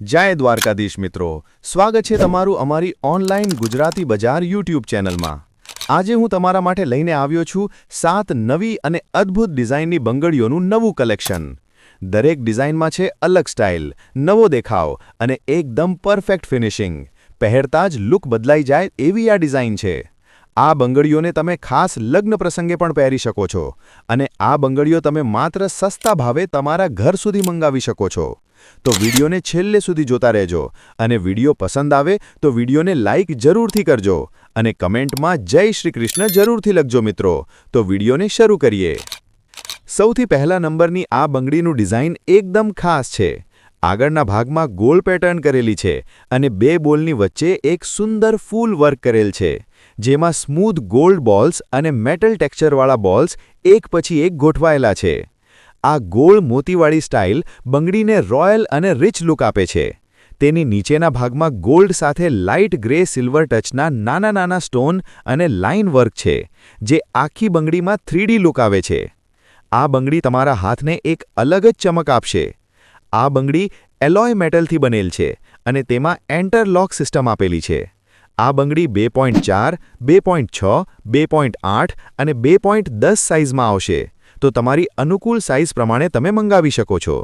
જય દ્વારકાધીશ મિત્રો. સ્વાગત છે તમારું અમારી ઓનલાઈન ગુજરાતી બજાર યુટ્યુબ ચેનલમાં આજે હું તમારા માટે લઈને આવ્યો છું સાત નવી અને અદ્ભુત ડિઝાઇનની બંગડીઓનું નવું કલેક્શન દરેક ડિઝાઇનમાં છે અલગ સ્ટાઇલ નવો દેખાવ અને એકદમ પરફેક્ટ ફિનિશિંગ પહેરતા જ લુક બદલાઈ જાય એવી આ ડિઝાઇન છે. આ બંગડીઓને તમે ખાસ લગ્ન પ્રસંગે પણ પહેરી શકો છો અને આ બંગડીઓ તમે માત્ર સસ્તા ભાવે તમારા ઘર સુધી મંગાવી શકો છો. તો વિડીયોને છેલ્લે સુધી જોતા રહેજો અને વીડિયો પસંદ આવે તો વિડીયોને લાઇક જરૂરથી કરજો અને કમેન્ટમાં જય શ્રી કૃષ્ણ જરૂરથી લખજો મિત્રો. તો વિડીયોને શરૂ કરીએ. સૌથી પહેલા નંબરની આ બંગડીનું ડિઝાઇન એકદમ ખાસ છે. આગળના ભાગમાં ગોલ પેટર્ન કરેલી છે અને બે બોલની વચ્ચે એક સુંદર ફૂલ વર્ક કરેલ છે, જેમાં સ્મૂધ ગોલ્ડ બોલ્સ અને મેટલ ટેક્સચરવાળા બોલ્સ એક પછી એક ગોઠવાયેલા છે. આ ગોળ મોતીવાળી સ્ટાઇલ બંગડીને રોયલ અને રિચ લુક આપે છે. તેની નીચેના ભાગમાં ગોલ્ડ સાથે લાઇટ ગ્રે સિલ્વર ટચના નાના નાના સ્ટોન અને લાઇન વર્ક છે, જે આખી બંગડીમાં થ્રીડી લુક આવે છે. આ બંગડી તમારા હાથને એક અલગ જ ચમક આપશે. આ બંગડી એલોય મેટલથી બનેલ છે અને તેમાં એન્ટરલોક સિસ્ટમ આપેલી છે. આ બંગડી બે પોઈન્ટ ચાર, બે પોઈન્ટ છ, બે પોઈન્ટ આઠ અને બે પોઈન્ટ દસ સાઇઝમાં આવશે. તો તમારી અનુકૂળ સાઇઝ પ્રમાણે તમે મંગાવી શકો છો.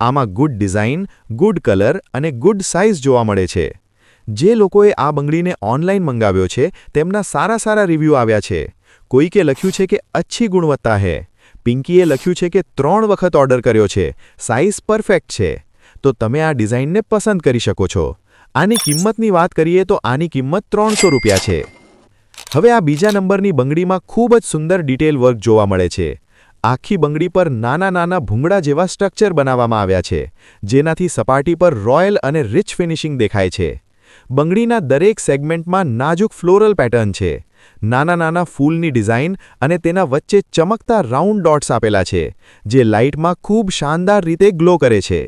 આમાં ગુડ ડિઝાઇન ગુડ કલર અને ગુડ સાઇઝ જોવા મળે છે. જે લોકોએ આ બંગડીને ઓનલાઈન મંગાવ્યો છે, તેમના સારા સારા રિવ્યૂ આવ્યા છે. કોઈકે લખ્યું છે કે અચ્છી ગુણવત્તા હે પિંકીએ લખ્યું છે કે ત્રણ વખત ઓર્ડર કર્યો છે. સાઇઝ પરફેક્ટ છે તો તમે આ ડિઝાઇનને પસંદ કરી શકો છો. આની કિંમતની વાત કરીએ તો આની કિંમત ત્રણસો રૂપિયા છે. હવે આ બીજા નંબરની બંગડીમાં ખૂબ જ સુંદર ડિટેલ વર્ક જોવા મળે છે. આખી બંગડી પર નાના નાના ભૂંગળા જેવા સ્ટ્રક્ચર બનાવવામાં આવ્યા છે, જેનાથી સપાટી પર રોયલ અને રિચ ફિનિશિંગ દેખાય છે. બંગડીના દરેક સેગમેન્ટમાં નાજુક ફ્લોરલ પેટર્ન છે. નાના નાના ફૂલની ડિઝાઇન અને તેના વચ્ચે ચમકતા રાઉન્ડ ડોટ્સ આપેલા છે, જે લાઇટમાં ખૂબ શાનદાર રીતે ગ્લો કરે છે.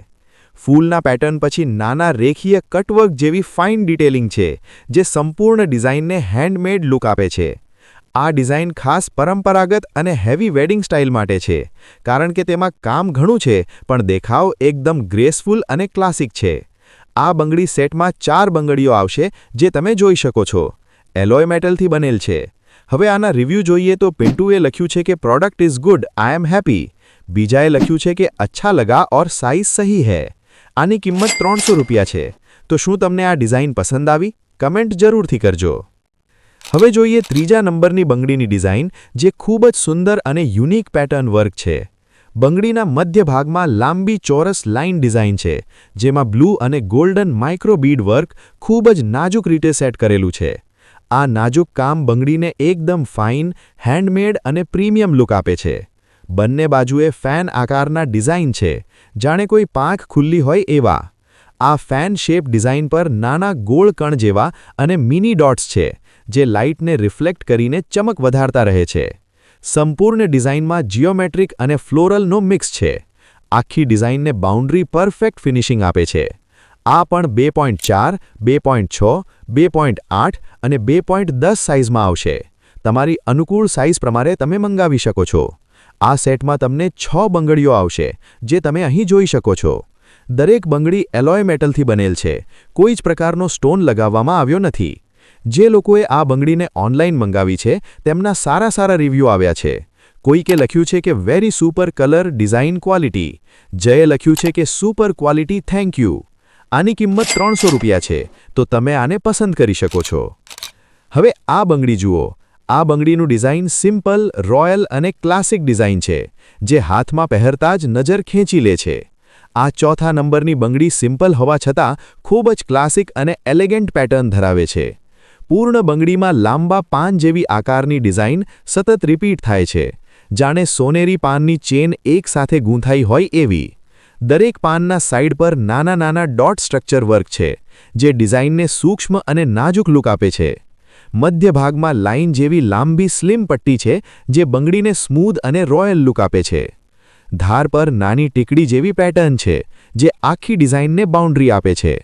ફૂલના પેટર્ન પછી નાના રેખીય કટવર્ક જેવી ફાઇન ડિટેલિંગ છે, જે સંપૂર્ણ ડિઝાઇનને હેન્ડમેડ લુક આપે છે. આ ડિઝાઇન ખાસ પરંપરાગત અને હેવી વેડિંગ સ્ટાઇલ માટે છે, કારણ કે તેમાં કામ ઘણું છે, પણ દેખાવ એકદમ ગ્રેસફુલ અને ક્લાસિક છે. આ બંગડી સેટમાં ચાર બંગડીઓ આવશે, જે તમે જોઈ શકો છો. એલોય મેટલથી બનેલ છે. હવે આના રિવ્યૂ જોઈએ તો પિન્ટુએ લખ્યું છે કે product is good, I am happy. બીજાએ લખ્યું છે કે અચ્છા લગા ઓર સાઇઝ સહી હૈ. આની કિંમત ત્રણસો રૂપિયા છે. તો શું તમને આ ડિઝાઇન પસંદ આવી? કમેન્ટ જરૂરથી કરજો. હવે જોઈએ ત્રીજા નંબરની બંગડીની ડિઝાઇન, જે ખૂબ જ સુંદર અને યુનિક પેટર્ન વર્ક છે. બંગડીના મધ્ય ભાગમાં લાંબી ચોરસ લાઇન ડિઝાઇન છે, જેમાં બ્લુ અને ગોલ્ડન માઇક્રો બીડ વર્ક ખૂબ જ નાજુક રીતે સેટ કરેલું છે. આ નાજુક કામ બંગડીને એકદમ ફાઇન, હેન્ડમેડ અને પ્રીમિયમ લુક આપે છે. બંને બાજુએ ફેન આકારના ડિઝાઇન છે, જાણે કોઈ પાંખ ખુલ્લી હોય એવા. આ ફેન શેપ ડિઝાઇન પર નાના ગોળ કણ જેવા અને મિની ડોટ્સ છે જે લાઇટને રિફ્લેક્ટ કરીને ચમક વધારતા રહે છે. સંપૂર્ણ ડિઝાઇનમાં જીઓમેટ્રિક અને ફ્લોરલનો મિક્સ છે. આખી ડિઝાઇનને બાઉન્ડ્રી પરફેક્ટ ફિનિશિંગ આપે છે. આ પણ બે પોઈન્ટ ચાર, બે પોઈન્ટ છ, બે પોઈન્ટ આઠ અને બે પોઈન્ટ દસ સાઇઝમાં આવશે. તમારી અનુકૂળ સાઇઝ પ્રમાણે તમે મંગાવી શકો છો. આ સેટમાં તમને છ બંગડીઓ આવશે, જે તમે અહીં જોઈ શકો છો. દરેક બંગડી એલોય મેટલથી બનેલ છે. કોઈ જ પ્રકારનો સ્ટોન લગાવવામાં આવ્યો નથી. જે લોકોએ આ બંગડીને ઓનલાઈન મંગાવી છે, તેમના સારા સારા રિવ્યૂ આવ્યા છે. કોઈકે લખ્યું છે કે, very super colour design quality. જયે લખ્યું છે કે, સુપર ક્વોલિટી, થેન્ક યુ. આની કિંમત ત્રણસો રૂપિયા છે, તો તમે આને પસંદ કરી શકો છો. હવે આ બંગડી જુઓ. આ બંગડીનું ડિઝાઇન સિમ્પલ, રોયલ અને ક્લાસિક ડિઝાઇન છે, જે હાથમાં પહેરતા જ નજર ખેંચી લે છે. આ ચોથા નંબરની બંગડી સિમ્પલ હોવા છતાં ખૂબ જ ક્લાસિક અને એલિગન્ટ પેટર્ન ધરાવે છે. પૂર્ણ બંગડીમાં લાંબા પાન જેવી આકારની ડિઝાઇન સતત રિપીટ થાય છે. જાણે સોનેરી પાનની ચેન એકસાથે ગૂંથાઈ હોય એવી. દરેક પાનના સાઇડ પર નાના નાના ડોટ સ્ટ્રક્ચર વર્ક છે, જે ડિઝાઇનને સૂક્ષ્મ અને નાજુક લુક આપે છે. મધ્ય ભાગમાં લાઇન જેવી લાંબી સ્લિમ પટ્ટી છે, જે બંગડીને સ્મૂધ અને રોયલ લુક આપે છે. ધાર પર નાની ટીકડી જેવી પેટર્ન છે, જે આખી ડિઝાઇનને બાઉન્ડ્રી આપે છે.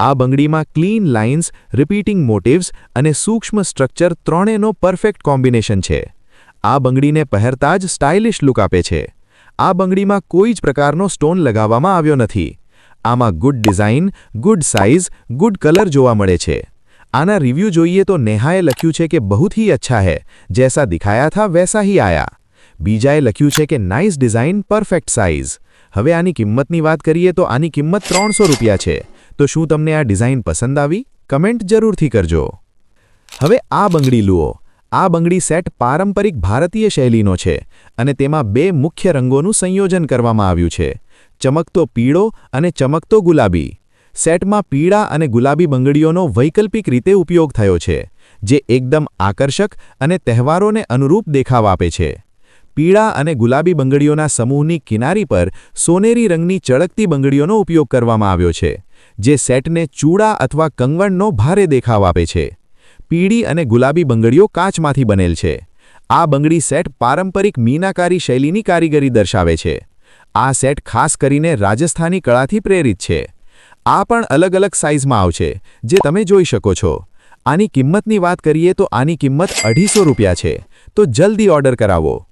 આ બંગડીમાં ક્લીન લાઇન્સ, રિપીટિંગ મોટિવ્સ અને સૂક્ષ્મ સ્ટ્રક્ચર ત્રણેયનો પરફેક્ટ કોમ્બિનેશન છે. આ બંગડીને પહેરતા જ સ્ટાઇલિશ લુક આપે છે. આ બંગડીમાં કોઈ જ પ્રકારનો સ્ટોન લગાવવામાં આવ્યો નથી. આમાં good design, good size, good colour જોવા મળે છે. આના રિવ્યૂ જોઈએ તો નેહાએ લખ્યું છે કે બહુત હી અચ્છા હૈ જૈસા દિખાયા થા વૈસા હી આયા બીજાએ લખ્યું છે કે નાઇસ ડિઝાઇન પરફેક્ટ સાઇઝ હવે આની કિંમતની વાત કરીએ તો આની કિંમત ત્રણસો રૂપિયા છે. તો શું તમને આ ડિઝાઇન પસંદ આવી? કમેન્ટ જરૂરથી કરજો. હવે આ બંગડી લુઓ. આ બંગડી સેટ પારંપરિક ભારતીય શૈલીનો છે અને તેમાં બે મુખ્ય રંગોનું સંયોજન કરવામાં આવ્યું છે. ચમકતો પીળો અને ચમકતો ગુલાબી. સેટમાં પીળા અને ગુલાબી બંગડીઓનો વૈકલ્પિક રીતે ઉપયોગ થયો છે, જે એકદમ આકર્ષક અને તહેવારોને અનુરૂપ દેખાવ આપે છે. પીળા અને ગુલાબી બંગડીઓના સમૂહની કિનારી પર સોનેરી રંગની ચળકતી બંગડીઓનો ઉપયોગ કરવામાં આવ્યો છે. જે સેટને ચૂડા અથવા કંગવણનો ભારે દેખાવ આપે છે. પીળી અને ગુલાબી બંગડીઓ કાચમાંથી બનેલ છે. આ બંગડી સેટ પારંપરિક મીનાકારી શૈલીની કારીગરી દર્શાવે છે. આ સેટ ખાસ કરીને રાજસ્થાની કળાથી પ્રેરિત છે. આ પણ અલગ અલગ સાઇઝમાં આવશે, જે તમે જોઈ શકો છો. આની કિંમતની વાત કરીએ તો આની કિંમત અઢીસો રૂપિયા છે. તો જલ્દી ઓર્ડર કરાવો.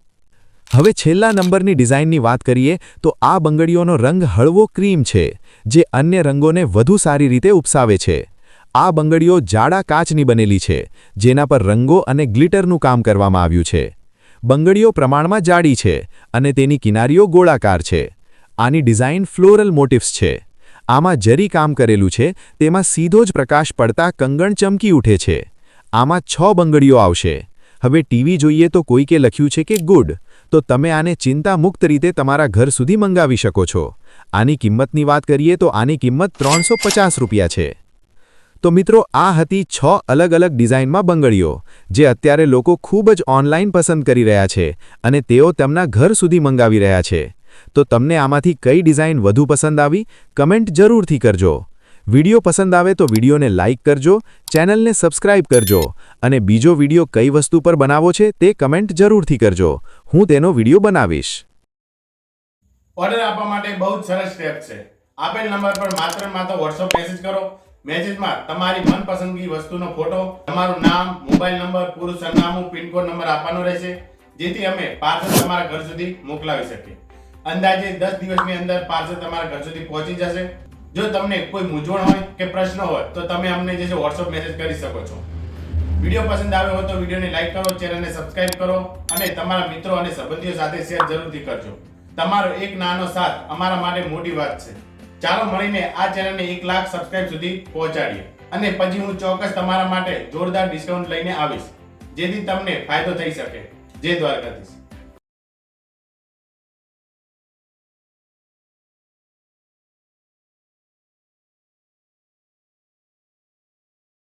હવે છેલ્લા નંબરની ડિઝાઇનની વાત કરીએ, તો આ બંગડીઓનો રંગ હળવો ક્રીમ છે, જે અન્ય રંગોને વધુ સારી રીતે ઉપસાવે છે. આ બંગડીઓ જાડા કાચની બનેલી છે, જેના પર રંગો અને ગ્લિટરનું કામ કરવામાં આવ્યું છે. બંગડીઓ પ્રમાણમાં જાડી છે અને તેની કિનારીઓ ગોળાકાર છે. આની ડિઝાઇન ફ્લોરલ મોટિવ્સ છે. આમાં જરી કામ કરેલું છે, તેમાં સીધો જ પ્રકાશ પડતા કંગણ ચમકી ઉઠે છે. આમાં છ બંગડીઓ આવશે. હવે ટીવી જોઈએ તો કોઈકે લખ્યું છે કે ગુડ. તો તમે આને ચિંતા મુક્ત રીતે તમારા ઘર સુધી મંગાવી શકો છો. આની કિંમતની વાત કરીએ તો આની કિંમત ત્રણસો રૂપિયા છે. તો મિત્રો, આ હતી છ અલગ અલગ ડિઝાઇનમાં બંગડીઓ, જે અત્યારે લોકો ખૂબ જ ઓનલાઈન પસંદ કરી રહ્યા છે અને તેઓ તેમના ઘર સુધી મંગાવી રહ્યા છે. તો તમને આમાંથી કઈ ડિઝાઇન વધુ પસંદ આવી, કમેન્ટ જરૂરથી કરજો. વિડિયો પસંદ આવે તો વિડીયોને લાઇક કરજો, ચેનલને સબસ્ક્રાઇબ કરજો અને બીજો વિડિયો કઈ વસ્તુ પર બનાવો છે તે કમેન્ટ જરૂરથી કરજો. હું તેનો વીડિયો બનાવીશ. ઓર્ડર આપવા માટે બહુ જ સરસ સ્ટેપ છે. આપેલ નંબર પર માત્ર માત્ર વોટ્સઅપ મેસેજ કરો. મેસેજમાં તમારી મનપસંદગી વસ્તુનો ફોટો તમારું નામ મોબાઈલ નંબર પૂરું સરનામું, પિનકોડ નંબર આપવાનો રહેશે, જેથી અમે પાર્સલ તમારા ઘર સુધી મોકલાવી શકીએ. અંદાજે દસ દિવસની અંદર પાર્સલ તમારા ઘર સુધી પહોંચી જશે. જો તમને કોઈ મૂંઝવણ હોય કે પ્રશ્ન હોય, તો તમે અમને જે છે વોટ્સઅપ મેસેજ કરી શકો છો. વીડિયો પસંદ આવ્યો હોય તો વિડીયોને લાઈક કરો, ચેનલને સબસ્ક્રાઇબ કરો અને તમારા મિત્રો અને સંબંધીઓ સાથે શેર જરૂરથી કરજો. તમારો એક નાનો સાથ અમારા માટે મોટી વાત છે. ચાલો મળીને આ ચેનલને એક લાખ સબસ્ક્રાઇબ સુધી પહોંચાડીએ. અને પછી હું ચોક્કસ તમારા માટે જોરદાર ડિસ્કાઉન્ટ લઈને આવીશ. જેથી તમને ફાયદો થઈ શકે. જય દ્વારકાધીશ.